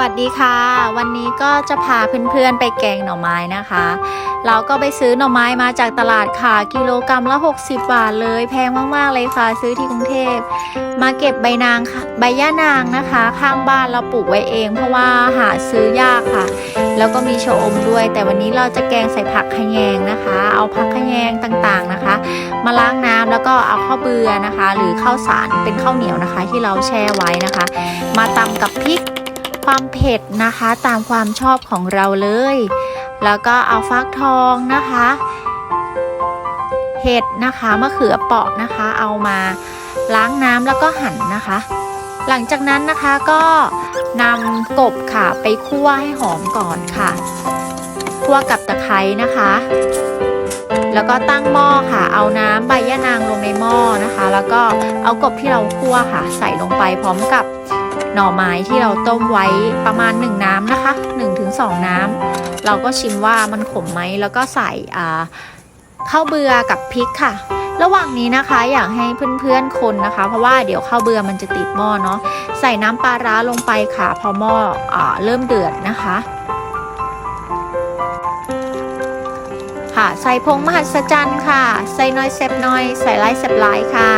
วัสดีค่ะ วันนี้ก็จะพาเพื่อนๆไปแกงหน่อไม้นะคะ เราก็ไปซื้อหน่อไม้มาจากตลาดค่ะ กิโลกรัมละ 60 บาทเลย แพงมากๆเลยค่ะ ซื้อที่กรุงเทพ มาเก็บใบนางค่ะใบย่านางนะคะ ข้างบ้านเราปลูกไว้เอง เพราะว่าหาซื้อยากค่ะ แล้วก็มีชะอมด้วย แต่วันนี้เราจะแกงใส่ผักขะแยงนะคะ เอาผักขะแยงต่างๆนะคะ มาล้างน้ำแล้วก็เอาข้าวเบือนะคะ หรือข้าวสารเป็นข้าวเหนียวนะคะ ที่เราแช่ไว้นะคะ มาตำกับพริก ความเผ็ดนะคะตามความชอบของเราเลย แล้วก็เอาฟักทองนะคะ เห็ดนะคะมะเขือเปราะนะคะ เอามาล้างน้ำแล้วก็หั่นนะคะ หลังจากนั้นนะคะก็นำกบค่ะไปคั่วให้หอมก่อนค่ะคั่วกับตะไคร้นะคะ แล้วก็ตั้งหม้อค่ะ เอาน้ำใบยะนางลงในหม้อนะคะ แล้วก็เอากบที่เราคั่วค่ะ ใส่ลงไปพร้อมกับ หน่อไม้ที่เราต้มไว้ประมาณ 1 น้ำนะคะ 1-2 น้ำ เราก็ชิมว่ามันขมไหมแล้วก็ใส่ข้าวเบือกับพริกค่ะ ระหว่างนี้นะคะอยากให้เพื่อนๆคนนะคะ เพราะว่าเดี๋ยวข้าวเบือมันจะติดหม้อเนาะใส่น้ำปลาร้าลงไปค่ะพอหม้ออเริ่มเดือดนะคะค่ะใส่พงมหัศจรรย์ค่ะ ใส่น้อยเซฟน้อย ใส่ไลายเซฟไลายค่ะ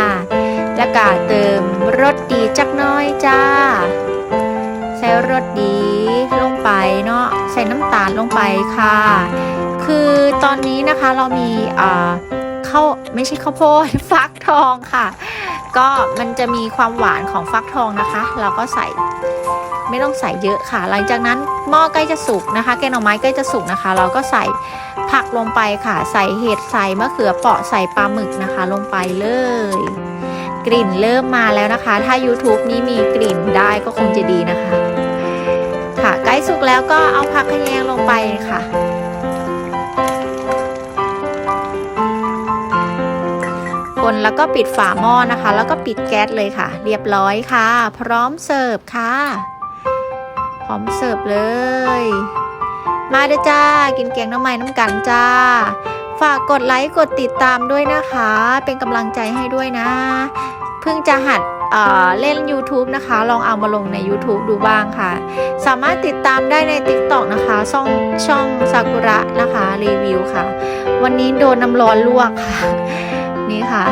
แล้วก็เติมรสดีจักน้อยจ้า ใส่รสดีลงไปเนาะใส่น้ำตาลลงไปค่ะ คือตอนนี้นะคะเรามีอ่าข้าวไม่ใช่ข้าวโพดฟักทองค่ะ ก็มันจะมีความหวานของฟักทองนะคะ เราก็ใส่ไม่ต้องใส่เยอะค่ะ หลังจากนั้นหม้อใกล้จะสุกนะคะ แกงหน่อไม้ใกล้จะสุกนะคะ เราก็ใส่ผักลงไปค่ะ ใส่เห็ดใส่มะเขือเปราะใส่ปลาหมึกนะคะ ลงไปเลย กลิ่นเริ่มมาแล้วนะคะ ถ้า YouTube นี้มีกลิ่นได้ก็คงจะดีนะคะ ค่ะใกล้สุกแล้วก็เอาผักขะแยงลงไปค่ะคนแล้วก็ปิดฝาหม้อนะคะ แล้วก็ปิดแก๊สเลยค่ะ เรียบร้อยค่ะ พร้อมเสิร์ฟค่ะ พร้อมเสิร์ฟเลย มาเด้อจ้า กินแกงน้ำมันน้ำกันจ้า ฝากกดไลค์กดติดตามด้วยนะคะ เป็นกำลังใจให้ด้วยนะ เพิ่งจะหัดเเล่น YouTube นะคะ ลองเอามาลงใน YouTube ดูบ้างค่ะ สามารถติดตามได้ใน TikTok นะคะ ช่องช่องซากุระนะคะรีวิวค่ะ วันนี้โดนน้ำร้อนลวกค่ะ นี่ค่ะ